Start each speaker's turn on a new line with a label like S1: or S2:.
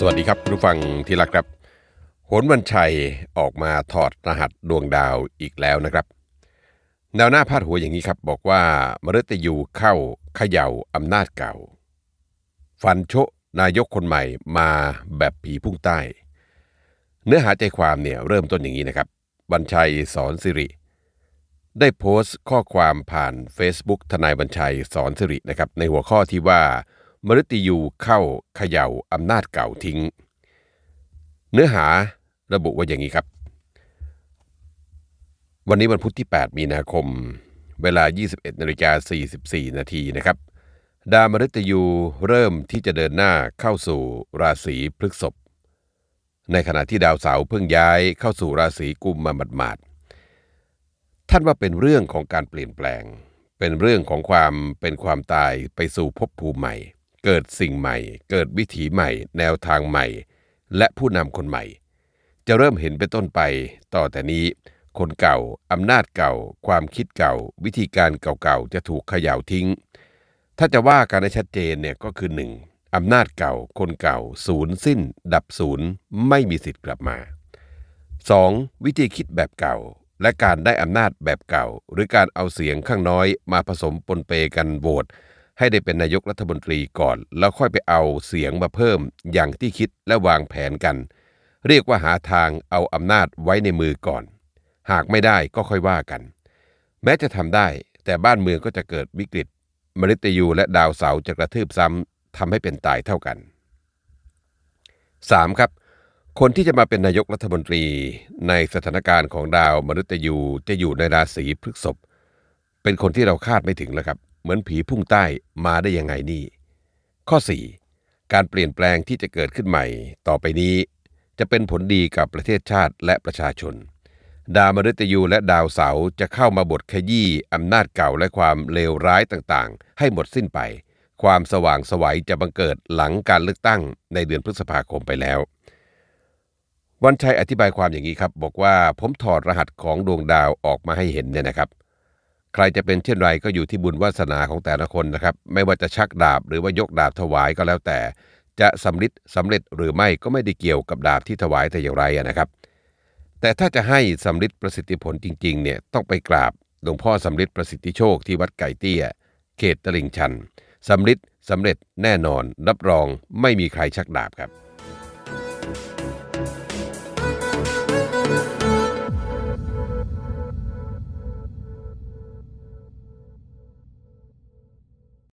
S1: สวัสดีครับผู้ฟังที่รักครับโหนวันชัยออกมาถอดรหัสดวงดาวอีกแล้วนะครับ แนวหน้าพาดหัวอย่างนี้ครับ บอกว่ามฤตยูเข้าเขย่าอำนาจเก่า ฟันโชนายกคนใหม่มาแบบผีพุ่งใต้ เนื้อหาใจความเนี่ยเริ่มต้นอย่างนี้นะครับบัญชัยสอนสิริ ได้โพสต์ข้อความผ่าน Facebook ทนายบัญชัยสอนสิรินะครับในหัวข้อที่ว่า มฤตยูเข้าเขย่าอำนาจเก่าทิ้ง เนื้อหาระบุว่าอย่างนี้ครับ วันนี้วันพุธที่ 8 มีนาคม เวลา 21นาฬิกา44 นาทีนะครับ ดาวมฤตยูเริ่มที่จะเดินหน้าเข้าสู่ราศีพฤษภในขณะที่ดาวเสาร์เพิ่งย้ายเข้าสู่ราศีกุมมาหมาดๆท่านว่าเป็นเรื่องของการเปลี่ยนแปลง เป็นเรื่องของความเป็นความตายไปสู่ภพภูมิใหม่ เกิดสิ่งใหม่ เกิดวิถีใหม่ แนวทางใหม่ และผู้นำคนใหม่ จะเริ่มเห็นเป็นต้นไป ต่อแต่นี้ คนเก่าอำนาจเก่า ความคิดเก่า วิธีการเก่าๆจะถูกเขย่าทิ้ง ถ้าจะว่ากันให้ชัดเจนเนี่ยก็คือหนึ่งอำนาจเก่า คนเก่า ศูนย์สิ้น ดับศูนย์ ไม่มีสิทธิ์กลับมา 2. วิธีคิดแบบเก่า และการได้อำนาจแบบเก่า หรือการเอาเสียงข้างน้อยมาผสมปนเปกันโหวต ให้ได้เป็นนายกรัฐมนตรีก่อน แล้วค่อยไปเอาเสียงมาเพิ่มอย่างที่คิดและวางแผนกัน เรียกว่าหาทางเอาอำนาจไว้ในมือก่อน หากไม่ได้ก็ค่อยว่ากัน แม้จะทำได้แต่บ้านเมืองก็จะเกิดวิกฤตมฤตยูและดาวเสาร์จะกระทืบซ้ำทำให้เป็นตายเท่ากัน 3. ครับ คนที่จะมาเป็นนายกรัฐมนตรีในสถานการณ์ของดาวมฤตยูจะอยู่ในราศีพฤษภเป็นคนที่เราคาดไม่ถึงแล้วครับ เหมือนผีพุ่งใต้มาได้ยังไงนี่ ข้อ 4. การเปลี่ยนแปลงที่จะเกิดขึ้นใหม่ ต่อไปนี้ จะเป็นผลดีกับประเทศชาติและประชาชน ดาวมฤตยูและดาวเสาร์จะเข้ามาบทขยี้อำนาจเก่าและความเลวร้ายต่างๆ ให้หมดสิ้นไป ความสว่างสวัยจะบังเกิดหลังการเลือกตั้งในเดือนพฤษภาคมไปแล้ววันชัยอธิบายความอย่างนี้ครับ บอกว่าผมถอดรหัสของดวงดาวออกมาให้เห็นเนี่ยนะครับ ใครจะเป็นเช่นไรก็อยู่ที่บุญวาสนาของแต่ละคนนะครับ ไม่ว่าจะชักดาบหรือว่ายกดาบถวายก็แล้วแต่ จะสำเร็จสำเร็จหรือไม่ก็ไม่ได้เกี่ยวกับดาบที่ถวายแต่อย่างไรนะครับ แต่ถ้าจะให้สำลิดประสิทธิผลจริงๆเนี่ยต้องไปกราบหลวงพ่อสำลิดประสิทธิโชคที่วัดไก่เตี้ย เขตตลิ่งชันสำลิดสำเร็จแน่นอน รับรองไม่มีใครชักดาบครับ